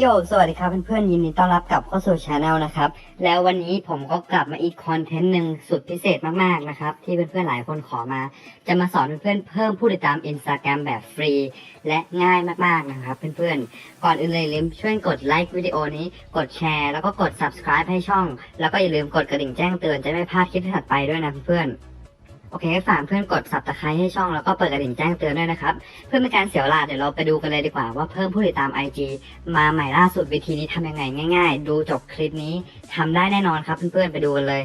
โยสวัสดีครับเพื่อนๆยินดีต้อนรับกลับเข้าสู่ช anel นะครับ แล้ววันนี้ผมก็กลับมาอีกคอนเทนต์หนึ่งสุดพิเศษมากๆนะครับ ที่เพื่อนๆหลายคนขอมา จะมาสอนเพื่อนๆเพิ่มผู้ติดตาม Instagram แบบฟรี และง่ายมากๆนะครับ เพื่อนๆ ก่อนอื่นเลยลืมช่วยกดไลค์วิดีโอนี้ กดแชร์แล้วก็กด subscribe ให้ช่อง แล้วก็อย่าลืมกดกระดิ่งแจ้งเตือนจะไม่พลาดคลิปถัดไปด้วยนะเพื่อนๆ โอเคฝากเพื่อนกด subscribe ให้ช่องแล้วก็เปิดกระดิ่งแจ้งเตือนด้วยนะครับ เพื่อไม่การเสียเวลาเดี๋ยวเราไปดูกันเลยดีกว่าว่าเพิ่มผู้ติดตาม IG มาใหม่ล่าสุดวิธีนี้ทำยังไงง่าย ๆ ดูจบคลิปนี้ทำได้แน่นอนครับเพื่อนๆไปดูกันเลย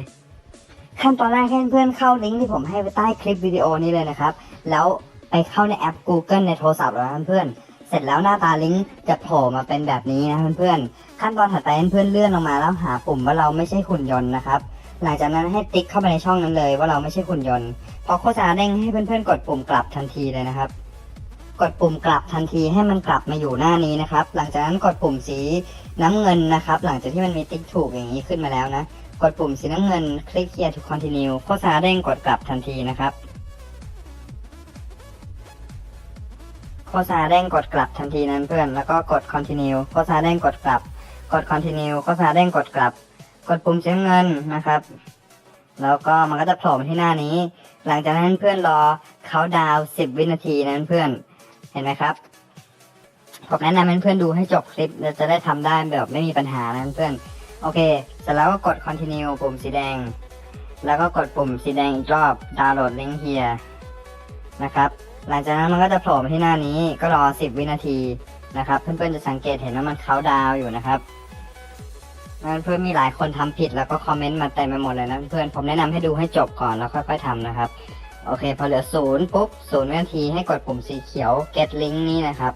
ขั้นตอนแรกให้เพื่อนเข้าลิงก์ที่ผมให้ไว้ใต้คลิปวิดีโอนี้เลยนะครับ แล้วไปเข้าในแอป Google ในโทรศัพท์เล้วนะเพื่อนๆ เสร็จแล้วหน้าตาลิงก์จะโผล่มาเป็นแบบนี้นะเพื่อนๆ ขั้นตอนถัดไปให้เพื่อนเลื่อนลงมาแล้วหาปุ่มว่าเราไม่ใช่หุ่นยนต์นะครับ หลังจากนั้นให้ติ๊กเข้าไปในช่องนั้นเลยว่าเราไม่ใช่หุ่นยนต์พอโฆษณาเด้งให้เพื่อนๆ กดปุ่มกลับทันทีเลยนะครับ กดปุ่มกลับทันทีให้มันกลับมาอยู่หน้านี้นะครับ หลังจากนั้นกดปุ่มสีน้ำเงินนะครับ หลังจากที่มันมีติ๊กถูกอย่างนี้ขึ้นมาแล้วนะ กดปุ่มสีน้ำเงิน คลิก here to continue โฆษณาเด้งกดกลับทันทีนะครับ โฆษณาเด้งกดกลับทันทีนั้นเพื่อน แล้วก็กด continue โฆษณาเด้งกดกลับ กด continue โฆษณาเด้งกดกลับ กดปุ่มสีน้ำเงินนะครับ แล้วก็มันก็จะโผล่มาที่หน้านี้ หลังจากนั้นเพื่อนรอเขาดาวสิบวินาทีนั้นเพื่อน เห็นไหมครับ ผมแนะนำให้เพื่อนดูให้จบคลิปจะได้ทำได้แบบไม่มีปัญหานะเพื่อน โอเค เสร็จแล้วก็กด continue ปุ่มสีแดง แล้วก็กดปุ่มสีแดงอีกรอบ download link here นะครับ หลังจากนั้นมันก็จะโผล่มาที่หน้านี้ก็รอ 10 วินาทีนะครับ เพื่อนๆจะสังเกตเห็นว่ามันเขาดาวอยู่นะครับนั้นเพื่อนมีหลายคนทำผิดแล้วก็คอมเมนต์มาเต็มไปหมดเลยนะเพื่อนผมแนะนำให้ดูให้จบก่อนแล้วค่อยๆทำนะครับ โอเค พอเหลือศูนย์ปุ๊บศูนย์วินาทีให้กดปุ่มสีเขียว get link นี่นะครับ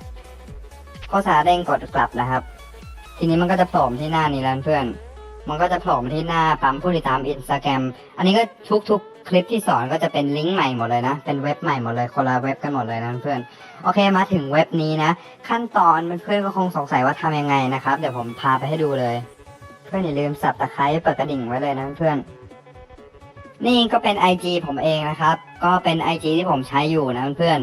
โฆษณาเด้งกดกลับนะครับ ทีนี้มันก็จะโผล่มาที่หน้านี้แล้วเพื่อน มันก็จะโผล่มาที่หน้าปั๊มผู้ติดตามอินสตาแกรมอันนี้ก็ทุกๆ คลิปที่สอนก็จะเป็นลิงก์ใหม่หมดเลยนะ เป็นเว็บใหม่หมดเลย คนละเว็บกันหมดเลยนะเพื่อน โอเคมาถึงเว็บนี้นะ ขั้นตอนเพื่อนก็คงสงสัยว่าทำยังไงนะครับ เดี๋ยวผมพาไปให้ดูเลย เพื่อนอย่าลืมสับตะไคร้เปิดกระดิ่งไว้เลยนะเพื่อน นี่ก็เป็น IG ผมเองนะครับ ก็เป็น IG ที่ผมใช้อยู่นะเพื่อน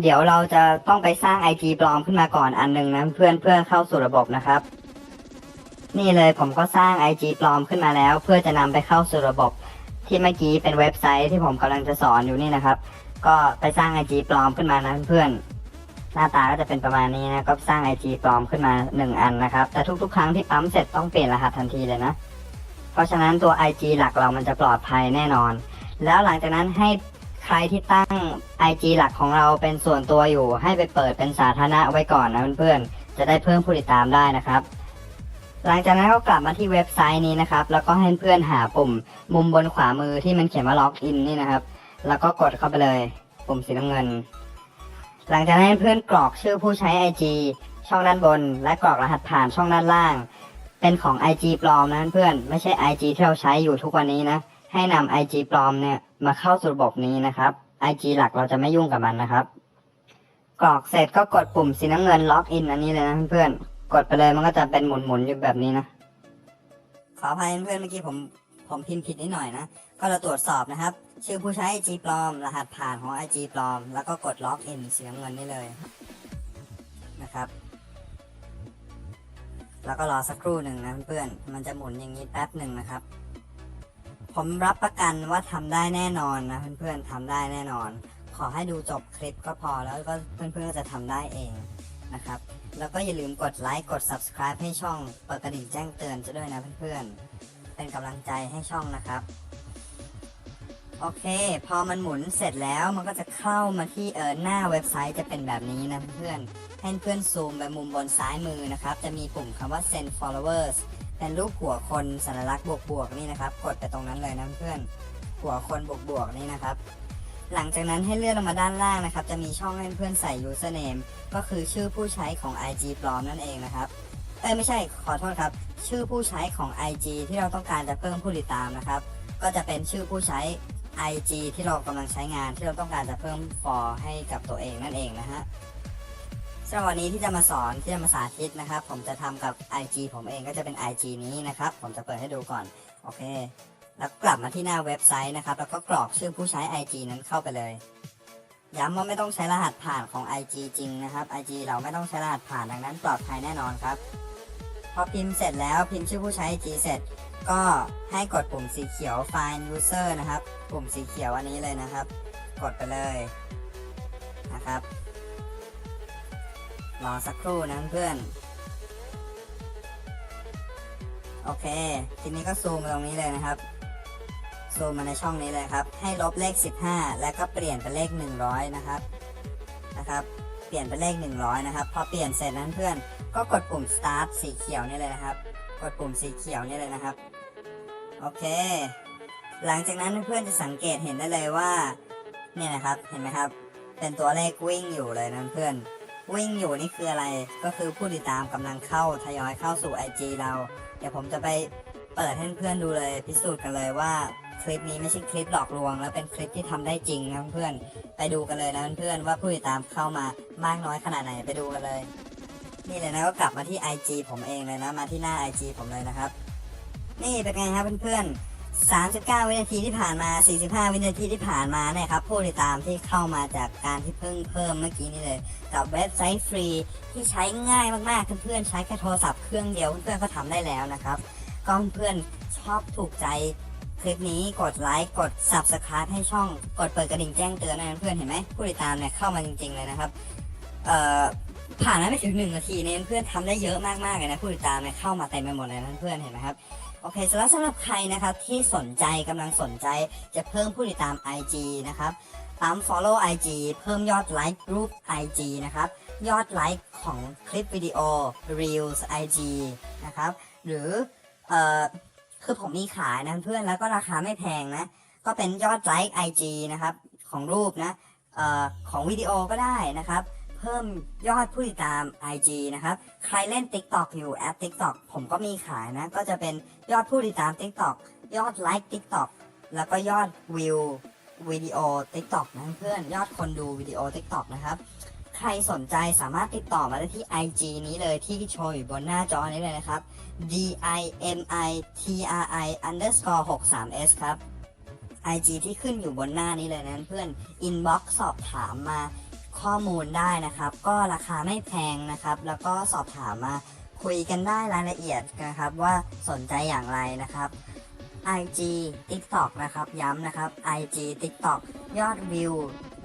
เดี๋ยวเราจะต้องไปสร้าง IG ปลอมขึ้นมาก่อนอันหนึงนะเพื่อนเพื่อเข้าสู่ระบบนะครับ นี่เลยผมก็สร้าง IG ปลอมขึ้นมาแล้ว เพื่อจะนำไปเข้าสู่ระบบ ที่เมื่อกี้เป็นเว็บไซต์ที่ผมกำลังจะสอนอยู่นี่นะครับ ก็ไปสร้าง IG ปลอมขึ้นมานะเพื่อนหน้าตาก็จะเป็นประมาณนี้นะก็สร้าง IG ปลอมขึ้นมาหนึ่งอันนะครับ แต่ทุกๆ ครั้งที่ปั๊มเสร็จต้องเปลี่ยนรหัสทันทีเลยนะ เพราะฉะนั้นตัว IG หลักเรามันจะปลอดภัยแน่นอน แล้วหลังจากนั้นให้ใครที่ตั้ง IG หลักของเราเป็นส่วนตัวอยู่ ให้ไปเปิดเป็นสาธารณะไว้ก่อนนะเพื่อนๆจะได้เพิ่มผู้ติดตามได้นะครับ หลังจากนั้นก็กลับมาที่เว็บไซต์นี้นะครับ แล้วก็ให้เพื่อนหาปุ่ม มุมบนขวามือที่มันเขียนว่าล็อกอินนี่นะครับ แล้วก็กดเข้าไปเลย ปุ่มสีน้ำเงิน หลังจากนั้นให้เพื่อนกรอกชื่อผู้ใช้ IG ช่องด้านบน และกรอกรหัสผ่านช่องด้านล่าง เป็นของ IG ปลอมนะเพื่อนไม่ใช่ IG ที่เราใช้อยู่ทุกวันนี้นะ ให้นำ IG ปลอมเนี่ยมาเข้าสู่ระบบนี้นะครับ IG หลักเราจะไม่ยุ่งกับมันนะครับ กรอกเสร็จก็กดปุ่มสีน้ำเงินล็อกอินอันนี้เลยนะเพื่อน กดไปเลยมันก็จะเป็นหมุนๆอยู่แบบนี้นะ ขออภัยเพื่อนเมื่อกี้ผมผมพิมพ์ผิดนิดหน่อยนะ ก็เราตรวจสอบนะครับ ชื่อผู้ใช้ IG ปลอม รหัสผ่านของ IG ปลอม แล้วก็กดล็อกอินสีน้ำเงินนี่เลยนะครับ แล้วก็รอสักครู่หนึ่งนะเพื่อนๆมันจะหมุนอย่างนี้แป๊บหนึ่งนะครับ ผมรับประกันว่าทำได้แน่นอนนะเพื่อนๆทำได้แน่นอน ขอให้ดูจบคลิปก็พอแล้วก็เพื่อนๆก็จะทำได้เองนะครับ แล้วก็อย่าลืมกดไลค์กด subscribe ให้ช่องเปิดกระดิ่งแจ้งเตือนจะด้วยนะเพื่อนๆ เป็นกำลังใจให้ช่องนะครับ โอเค พอมันหมุนเสร็จแล้วมันก็จะเข้ามาที่เออหน้าเว็บไซต์จะเป็นแบบนี้นะเพื่อนๆให้เพื่อนซูมไปมุมบนซ้ายมือนะครับ จะมีปุ่มคำว่า send followers เป็นรูปหัวคนสัญลักษณ์บวกๆนี่นะครับ กดไปตรงนั้นเลยนะเพื่อนหัวคนบวกๆนี่นะครับ หลังจากนั้นให้เลื่อนลงมาด้านล่างนะครับ จะมีช่องให้เพื่อนใส่ username ก็คือชื่อผู้ใช้ของ IG ปลอมนั่นเองนะครับ เอ้ยไม่ใช่ขอโทษครับ ชื่อผู้ใช้ของ IG ที่เราต้องการจะเพิ่มผู้ติดตามนะครับ ก็จะเป็นชื่อผู้ใช้ IG ที่เรากำลังใช้งานที่เราต้องการจะเพิ่ม for ให้กับตัวเองนั่นเองนะฮะสำหรับวันนี้ที่จะมาสอนที่จะมาสาธิตนะครับ ผมจะทำกับ IG ผมเองก็จะเป็น IG นี้นะครับ ผมจะเปิดให้ดูก่อน โอเค แล้วกลับมาที่หน้าเว็บไซต์นะครับ แล้วก็กรอกชื่อผู้ใช้ IG นั้นเข้าไปเลย ย้ำว่าไม่ต้องใช้รหัสผ่านของ IG จริงนะครับ IG เราไม่ต้องใช้รหัสผ่านดังนั้นปลอดภัยแน่นอนครับ พอพิมพ์เสร็จแล้วพิมพ์ชื่อผู้ใช้ IG เสร็จ ก็ให้กดปุ่มสีเขียว Find User นะครับ ปุ่มสีเขียวอันนี้เลยนะครับ กดไปเลยนะครับรอสักครู่นะเพื่อนโอเค ทีนี้ก็ซูมตรงนี้เลยนะครับ ซูมมาในช่องนี้เลยครับ ให้ลบเลข 15 แล้วก็เปลี่ยนเป็นเลข 100 นะครับ นะครับ เปลี่ยนเป็นเลข 100 นะครับ พอเปลี่ยนเสร็จนั้นเพื่อน ก็กดปุ่ม start สีเขียวนี่เลยนะครับ กดปุ่มสีเขียวนี่เลยนะครับ โอเค หลังจากนั้นเพื่อนจะสังเกตเห็นได้เลยว่า เนี่ยนะครับ เห็นไหมครับ เป็นตัวเลขวิ่งอยู่เลยนะเพื่อน วิ่งอยู่นี่คืออะไร ก็คือผู้ติดตามกำลังเข้าทยอยเข้าสู่ IG เรา เดี๋ยวผมจะไปเปิดให้เพื่อนดูเลยพิสูจน์กันเลยว่า คลิปนี้ไม่ใช่คลิปหลอกลวง แล้วเป็นคลิปที่ทำได้จริงนะเพื่อนไปดูกันเลยนะเพื่อนว่าผู้ติดตามเข้ามามากน้อยขนาดไหนไปดูกันเลย นี่เลยนะก็กลับมาที่ IG ผมเองเลยนะมาที่หน้า IG ผมเลยนะครับ นี่เป็นไงครับเพื่อนๆ39 วินาทีที่ผ่านมา 45 วินาทีที่ผ่านมาเนี่ยครับผู้ติดตามที่เข้ามาจากการที่เพิ่งเพิ่มเมื่อกี้นี่เลย กับเว็บไซต์ฟรีที่ใช้ง่ายมากๆเพื่อนๆใช้แค่โทรศัพท์เครื่องเดียวเพื่อนๆก็ทำได้แล้วนะครับก็เพื่อนชอบถูกใจ คลิปนี้กดไลค์กด subscribe ให้ช่อง กดเปิดกระดิ่งแจ้งเตือนนะเพื่อนๆเห็นไหมผู้ติดตามเนี่ยเข้ามาจริงๆเลยนะครับเอ่อผ่านมาไม่ถึงหนึ่งนาทีเนี่ยเพื่อนทำได้เยอะมากๆเลยนะผู้ติดตามเนี่ยเข้ามาเต็มไปหมดเลยนะเพื่อนๆเห็นไหมครับโอเคสำหรับสำหรับใครนะครับที่สนใจกำลังสนใจจะเพิ่มผู้ติดตาม IG นะครับปั๊ม follow IG เพิ่มยอดไลค์รูป IG นะครับ ยอดไลค์ของคลิปวิดีโอ Reels IG นะครับ หรือเอ่อ คือผมมีขายนะเพื่อนแล้วก็ราคาไม่แพงนะ ก็เป็นยอดไลค์ IG นะครับของรูปนะเอ่อของวิดีโอก็ได้นะครับ เพิ่มยอดผู้ติดตาม IG นะครับ ใครเล่น TikTok อยู่แอป TikTok ผมก็มีขายนะ ก็จะเป็นยอดผู้ติดตาม TikTok ยอดไลค์ TikTok แล้วก็ยอดวิววิดีโอ TikTok นะเพื่อนยอดคนดูวิดีโอ TikTok นะครับ รสนใจสามารถติดต่อมาได้ที่ IG นี้เลยที่โชว์อยู่บนหน้าจอนี้เลยนะครับ D I M I T R I underscore 63 S ครับ IG ที่ขึ้นอยู่บนหน้านี้เลยนะเพื่อน inbox สอบถามมาข้อมูลได้นะครับ ก็ราคาไม่แพงนะครับ แล้วก็สอบถามมาคุยกันได้รายละเอียดนะครับ ว่าสนใจอย่างไรนะครับ IG TikTok นะครับ ย้ำนะครับ IG TikTok ยอดวิว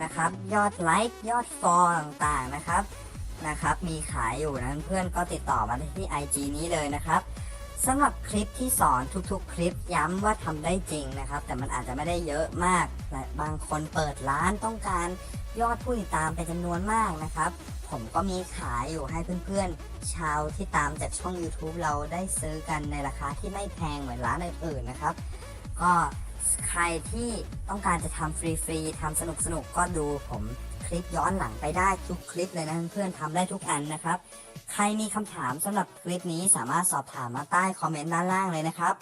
นะครับ ยอดไลค์ยอดฟอลต่างๆนะครับนะครับ มีขายอยู่นะเพื่อนก็ติดต่อมาที่ IG นี้เลยนะครับ สำหรับคลิปที่สอนทุกๆ คลิปย้ำว่าทำได้จริงนะครับ แต่มันอาจจะไม่ได้เยอะมากและบางคนเปิดร้านต้องการยอดผู้ติดตามเป็นจำนวนมากนะครับ ผมก็มีขายอยู่ให้เพื่อนๆ ชาวที่ตามจากช่อง YouTube เราได้ซื้อกันในราคาที่ไม่แพงเหมือนร้านอื่นๆนะครับ ก็ ใครที่ต้องการจะทำฟรีๆทำสนุกๆก็ดูผมคลิปย้อนหลังไปได้ทุกคลิปเลยนะเพื่อนๆทำได้ทุกอันนะครับ ใครมีคำถามสำหรับคลิปนี้สามารถสอบถามมาใต้คอมเมนต์ด้านล่างเลยนะครับ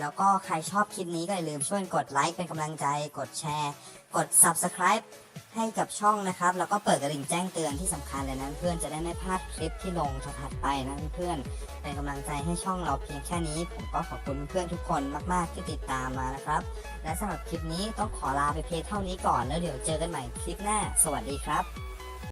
แล้วก็ใครชอบคลิปนี้ก็อย่าลืมช่วยกดไลค์เป็นกำลังใจกดแชร์ กด Subscribe ให้กับช่องนะครับ แล้วก็เปิดกระดิ่งแจ้งเตือนที่สำคัญเลยนะเพื่อนจะได้ไม่พลาดคลิปที่ลงถัดไปนะเพื่อนเป็นกำลังใจให้ช่องเราเพียงแค่นี้ผมก็ขอบคุณเพื่อนทุกคนมาก ๆ ที่ติดตามมานะครับ และสำหรับคลิปนี้ต้องขอลาไปเพียงเท่านี้ก่อนแล้วเดี๋ยวเจอกันใหม่คลิปหน้า สวัสดีครับ